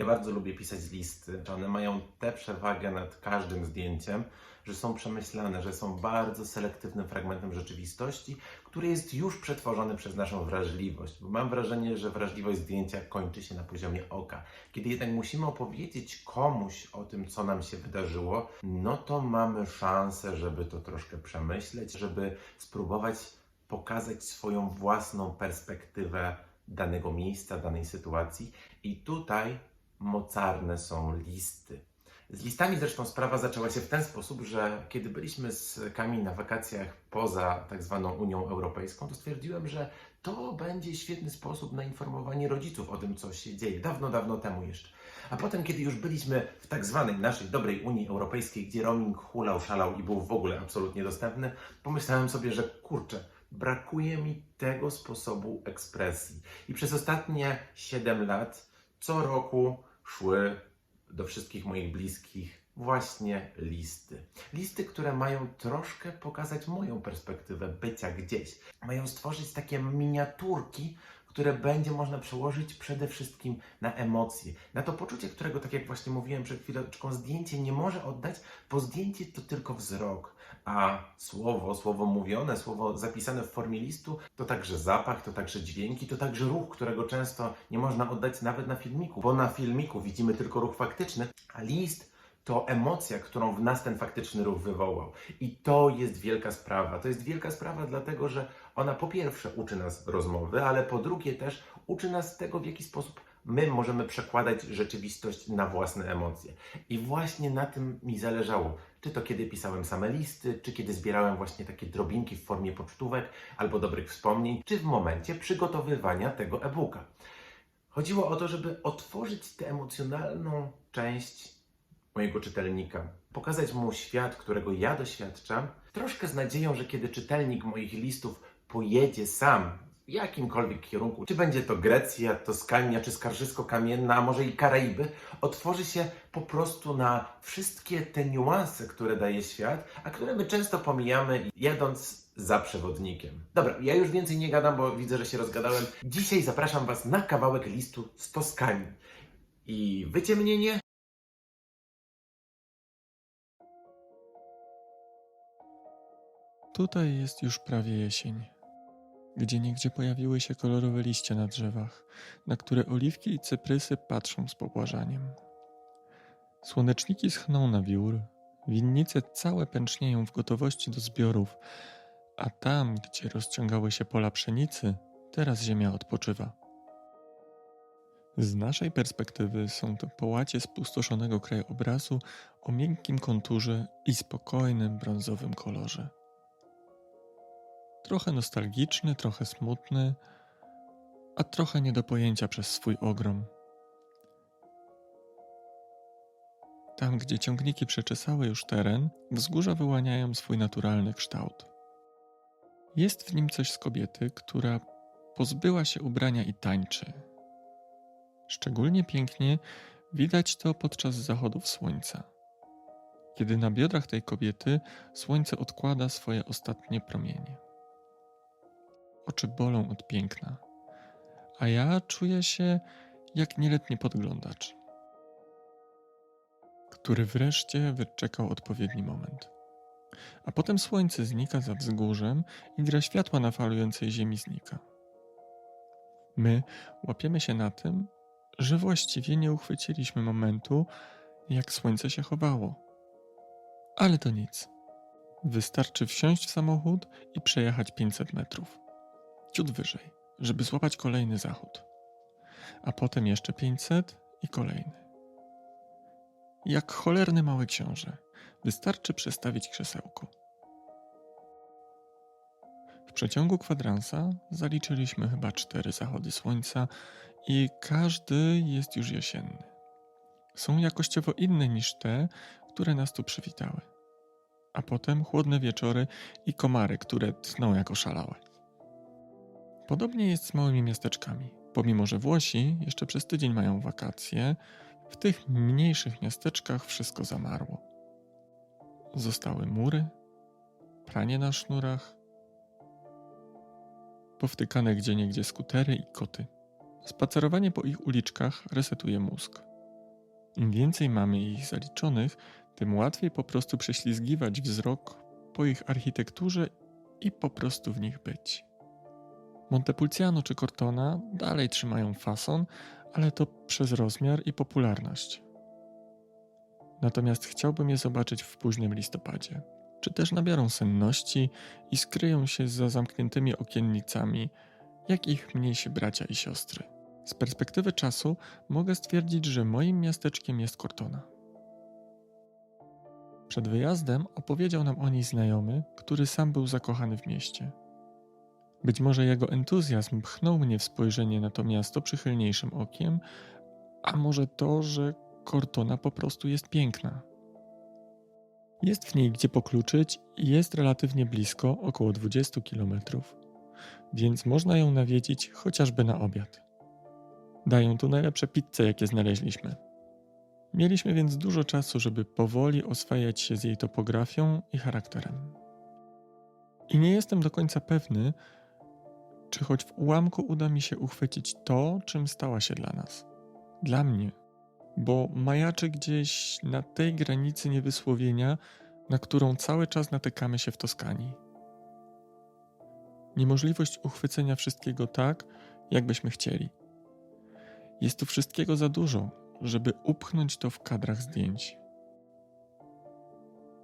Ja bardzo lubię pisać listy. One mają tę przewagę nad każdym zdjęciem, że są przemyślane, że są bardzo selektywnym fragmentem rzeczywistości, który jest już przetworzony przez naszą wrażliwość. Bo mam wrażenie, że wrażliwość zdjęcia kończy się na poziomie oka. Kiedy jednak musimy opowiedzieć komuś o tym, co nam się wydarzyło, no to mamy szansę, żeby to troszkę przemyśleć, żeby spróbować pokazać swoją własną perspektywę danego miejsca, danej sytuacji. I tutaj mocarne są listy. Z listami zresztą sprawa zaczęła się w ten sposób, że kiedy byliśmy z Kami na wakacjach poza tak zwaną Unią Europejską, to stwierdziłem, że to będzie świetny sposób na informowanie rodziców o tym, co się dzieje. Dawno, dawno temu jeszcze. A potem, kiedy już byliśmy w tak zwanej naszej dobrej Unii Europejskiej, gdzie roaming hulał, szalał i był w ogóle absolutnie dostępny, pomyślałem sobie, że kurczę, brakuje mi tego sposobu ekspresji. I przez ostatnie 7 lat co roku szły do wszystkich moich bliskich właśnie listy. Listy, które mają troszkę pokazać moją perspektywę bycia gdzieś. Mają stworzyć takie miniaturki, które będzie można przełożyć przede wszystkim na emocje, na to poczucie, którego, tak jak właśnie mówiłem przed chwileczką, zdjęcie nie może oddać, bo zdjęcie to tylko wzrok, a słowo, słowo mówione, słowo zapisane w formie listu, to także zapach, to także dźwięki, to także ruch, którego często nie można oddać nawet na filmiku, bo na filmiku widzimy tylko ruch faktyczny, a list to emocja, którą w nas ten faktyczny ruch wywołał. I to jest wielka sprawa. To jest wielka sprawa, dlatego że ona po pierwsze uczy nas rozmowy, ale po drugie też uczy nas tego, w jaki sposób my możemy przekładać rzeczywistość na własne emocje. I właśnie na tym mi zależało. Czy to kiedy pisałem same listy, czy kiedy zbierałem właśnie takie drobinki w formie pocztówek albo dobrych wspomnień, czy w momencie przygotowywania tego e-booka. Chodziło o to, żeby otworzyć tę emocjonalną część mojego czytelnika, pokazać mu świat, którego ja doświadczam, troszkę z nadzieją, że kiedy czytelnik moich listów pojedzie sam w jakimkolwiek kierunku, czy będzie to Grecja, Toskania, czy Skarżysko-Kamienna, a może i Karaiby, otworzy się po prostu na wszystkie te niuanse, które daje świat, a które my często pomijamy jadąc za przewodnikiem. Dobra, ja już więcej nie gadam, bo widzę, że się rozgadałem. Dzisiaj zapraszam Was na kawałek listu z Toskanii. I wyciemnienie Tutaj jest już prawie jesień. Gdzie niegdzie pojawiły się kolorowe liście na drzewach, na które oliwki i cyprysy patrzą z pobłażaniem. Słoneczniki schną na wiór, winnice całe pęcznieją w gotowości do zbiorów, a tam, gdzie rozciągały się pola pszenicy, teraz ziemia odpoczywa. Z naszej perspektywy są to połacie spustoszonego krajobrazu o miękkim konturze i spokojnym brązowym kolorze. Trochę nostalgiczny, trochę smutny, a trochę nie do pojęcia przez swój ogrom. Tam, gdzie ciągniki przeczesały już teren, wzgórza wyłaniają swój naturalny kształt. Jest w nim coś z kobiety, która pozbyła się ubrania i tańczy. Szczególnie pięknie widać to podczas zachodów słońca, kiedy na biodrach tej kobiety słońce odkłada swoje ostatnie promienie. Oczy bolą od piękna, a ja czuję się jak nieletni podglądacz, który wreszcie wyczekał odpowiedni moment. A potem słońce znika za wzgórzem i gra światła na falującej ziemi znika. My łapiemy się na tym, że właściwie nie uchwyciliśmy momentu, jak słońce się chowało. Ale to nic. Wystarczy wsiąść w samochód i przejechać 500 metrów ciut wyżej, żeby złapać kolejny zachód. A potem jeszcze 500 i kolejny. Jak cholerny mały książę, wystarczy przestawić krzesełko. W przeciągu kwadransa zaliczyliśmy chyba cztery zachody słońca i każdy jest już jesienny. Są jakościowo inne niż te, które nas tu przywitały. A potem chłodne wieczory i komary, które tną jak oszalałe. Podobnie jest z małymi miasteczkami. Pomimo, że Włosi jeszcze przez tydzień mają wakacje, w tych mniejszych miasteczkach wszystko zamarło. Zostały mury, pranie na sznurach, powtykane gdzieniegdzie skutery i koty. Spacerowanie po ich uliczkach resetuje mózg. Im więcej mamy ich zaliczonych, tym łatwiej po prostu prześlizgiwać wzrok po ich architekturze i po prostu w nich być. Montepulciano czy Cortona dalej trzymają fason, ale to przez rozmiar i popularność. Natomiast chciałbym je zobaczyć w późnym listopadzie. Czy też nabiorą senności i skryją się za zamkniętymi okiennicami, jak ich mniejsi bracia i siostry. Z perspektywy czasu mogę stwierdzić, że moim miasteczkiem jest Cortona. Przed wyjazdem opowiedział nam o niej znajomy, który sam był zakochany w mieście. Być może jego entuzjazm pchnął mnie w spojrzenie na to miasto przychylniejszym okiem, a może to, że Cortona po prostu jest piękna. Jest w niej gdzie pokluczyć i jest relatywnie blisko, około 20 km, więc można ją nawiedzić chociażby na obiad. Dają tu najlepsze pizze, jakie znaleźliśmy. Mieliśmy więc dużo czasu, żeby powoli oswajać się z jej topografią i charakterem. I nie jestem do końca pewny, czy choć w ułamku uda mi się uchwycić to, czym stała się dla nas. Dla mnie, bo majaczy gdzieś na tej granicy niewysłowienia, na którą cały czas natykamy się w Toskanii. Niemożliwość uchwycenia wszystkiego tak, jakbyśmy chcieli. Jest tu wszystkiego za dużo, żeby upchnąć to w kadrach zdjęć.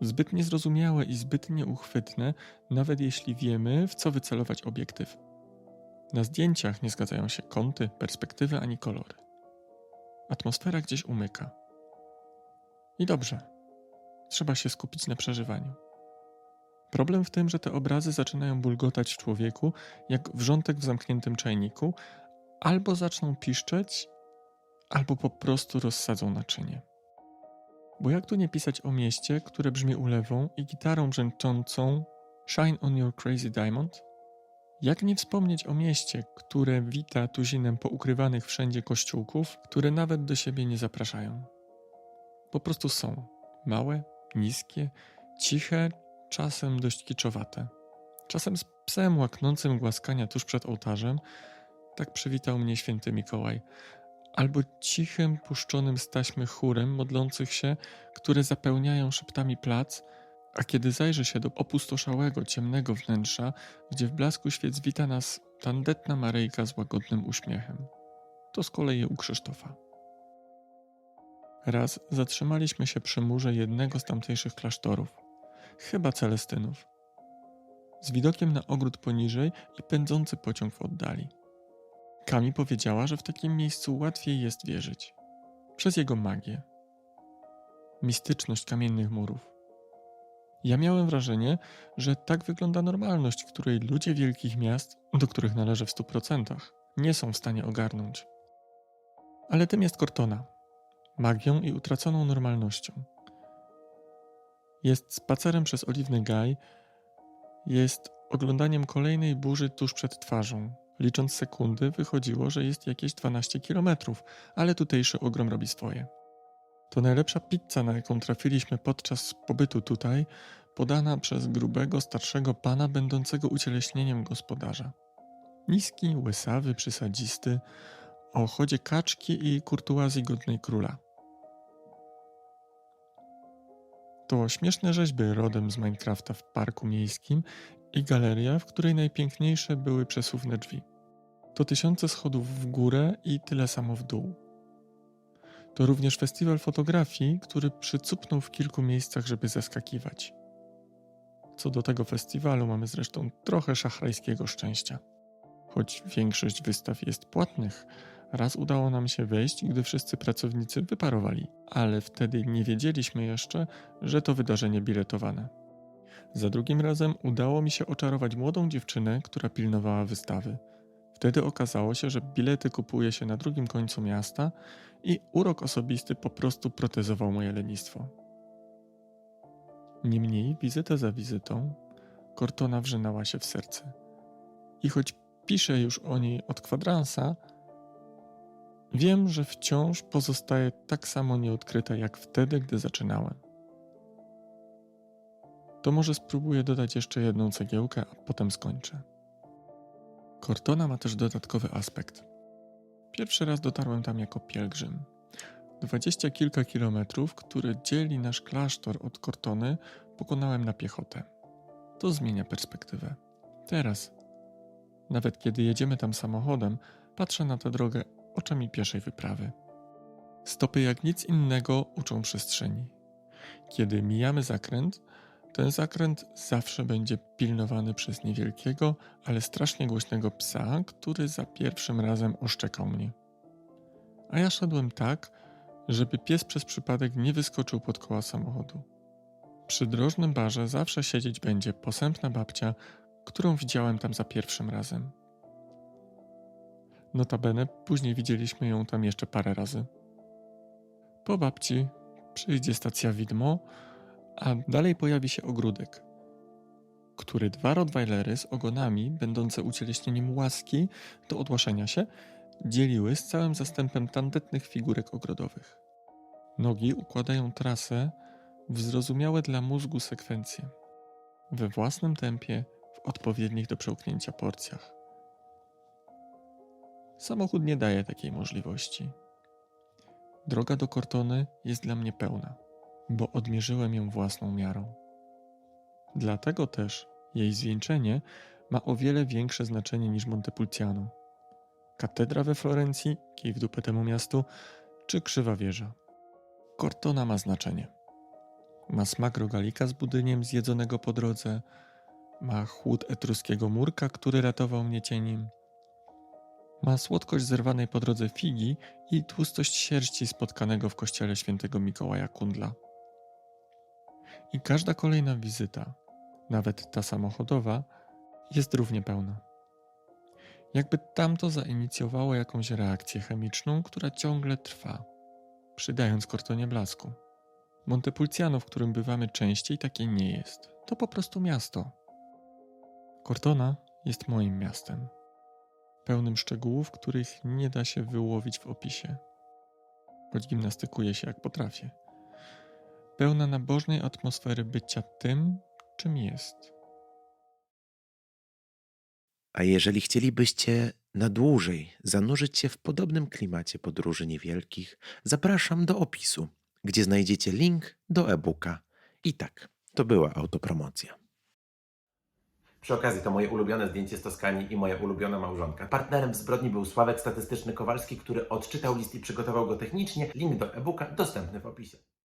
Zbyt niezrozumiałe i zbyt nieuchwytne, nawet jeśli wiemy, w co wycelować obiektyw. Na zdjęciach nie zgadzają się kąty, perspektywy ani kolory. Atmosfera gdzieś umyka. I dobrze. Trzeba się skupić na przeżywaniu. Problem w tym, że te obrazy zaczynają bulgotać w człowieku, jak wrzątek w zamkniętym czajniku, albo zaczną piszczeć, albo po prostu rozsadzą naczynie. Bo jak tu nie pisać o mieście, które brzmi ulewą i gitarą brzęczącą Shine on your crazy diamond? Jak nie wspomnieć o mieście, które wita tuzinem poukrywanych wszędzie kościółków, które nawet do siebie nie zapraszają? Po prostu są. Małe, niskie, ciche, czasem dość kiczowate. Czasem z psem łaknącym głaskania tuż przed ołtarzem, tak przywitał mnie święty Mikołaj, albo cichym, puszczonym z taśmy chórem modlących się, które zapełniają szeptami plac, a kiedy zajrzy się do opustoszałego, ciemnego wnętrza, gdzie w blasku świec wita nas tandetna Maryjka z łagodnym uśmiechem. To z kolei u Krzysztofa. Raz zatrzymaliśmy się przy murze jednego z tamtejszych klasztorów, chyba Celestynów, z widokiem na ogród poniżej i pędzący pociąg w oddali. Kami powiedziała, że w takim miejscu łatwiej jest wierzyć. Przez jego magię. Mistyczność kamiennych murów. Ja miałem wrażenie, że tak wygląda normalność, której ludzie wielkich miast, do których należę w stu procentach, nie są w stanie ogarnąć. Ale tym jest Cortona. Magią i utraconą normalnością. Jest spacerem przez oliwny gaj, jest oglądaniem kolejnej burzy tuż przed twarzą. Licząc sekundy, wychodziło, że jest jakieś 12 kilometrów, ale tutejszy ogrom robi swoje. To najlepsza pizza, na jaką trafiliśmy podczas pobytu tutaj, podana przez grubego, starszego pana będącego ucieleśnieniem gospodarza. Niski, łysawy, przysadzisty, o chodzie kaczki i kurtuazji godnej króla. To śmieszne rzeźby rodem z Minecrafta w parku miejskim i galeria, w której najpiękniejsze były przesuwne drzwi. To tysiące schodów w górę i tyle samo w dół. To również festiwal fotografii, który przycupnął w kilku miejscach, żeby zaskakiwać. Co do tego festiwalu mamy zresztą trochę szachrajskiego szczęścia. Choć większość wystaw jest płatnych, raz udało nam się wejść, gdy wszyscy pracownicy wyparowali, ale wtedy nie wiedzieliśmy jeszcze, że to wydarzenie biletowane. Za drugim razem udało mi się oczarować młodą dziewczynę, która pilnowała wystawy. Wtedy okazało się, że bilety kupuje się na drugim końcu miasta i urok osobisty po prostu protezował moje lenistwo. Niemniej, wizytę za wizytą, Cortona wrzynała się w serce. I choć piszę już o niej od kwadransa, wiem, że wciąż pozostaje tak samo nieodkryta jak wtedy, gdy zaczynałem. To może spróbuję dodać jeszcze jedną cegiełkę, a potem skończę. Cortona ma też dodatkowy aspekt. Pierwszy raz dotarłem tam jako pielgrzym. Dwadzieścia kilka kilometrów, które dzieli nasz klasztor od Kortony, pokonałem na piechotę. To zmienia perspektywę. Teraz, nawet kiedy jedziemy tam samochodem, patrzę na tę drogę oczami pieszej wyprawy. Stopy jak nic innego uczą przestrzeni. Kiedy mijamy zakręt, ten zakręt zawsze będzie pilnowany przez niewielkiego, ale strasznie głośnego psa, który za pierwszym razem oszczekał mnie. A ja szedłem tak, żeby pies przez przypadek nie wyskoczył pod koła samochodu. Przy drożnym barze zawsze siedzieć będzie posępna babcia, którą widziałem tam za pierwszym razem. Notabene później widzieliśmy ją tam jeszcze parę razy. Po babci przyjdzie stacja widmo, a dalej pojawi się ogródek, który dwa rottweilery z ogonami, będące ucieleśnieniem łaski do odłaszania się, dzieliły z całym zastępem tandetnych figurek ogrodowych. Nogi układają trasę w zrozumiałe dla mózgu sekwencje, we własnym tempie, w odpowiednich do przełknięcia porcjach. Samochód nie daje takiej możliwości. Droga do Kortony jest dla mnie pełna, bo odmierzyłem ją własną miarą. Dlatego też jej zwieńczenie ma o wiele większe znaczenie niż Montepulciano. Katedra we Florencji, kij w dupę temu miastu, czy krzywa wieża. Kortona ma znaczenie. Ma smak rogalika z budyniem zjedzonego po drodze, ma chłód etruskiego murka, który ratował mnie cieniem, ma słodkość zerwanej po drodze figi i tłustość sierści spotkanego w kościele świętego Mikołaja Kundla. I każda kolejna wizyta, nawet ta samochodowa, jest równie pełna. Jakby tamto zainicjowało jakąś reakcję chemiczną, która ciągle trwa, przydając kortonie blasku. Montepulciano, w którym bywamy częściej, takie nie jest. To po prostu miasto. Cortona jest moim miastem pełnym szczegółów, których nie da się wyłowić w opisie, choć gimnastykuję się jak potrafię. Pełna nabożnej atmosfery bycia tym, czym jest. A jeżeli chcielibyście na dłużej zanurzyć się w podobnym klimacie podróży niewielkich, zapraszam do opisu, gdzie znajdziecie link do e-booka. I tak, to była autopromocja. Przy okazji to moje ulubione zdjęcie z Toskanii i moja ulubiona małżonka. Partnerem w zbrodni był Sławek Statystyczny Kowalski, który odczytał list i przygotował go technicznie. Link do e-booka dostępny w opisie.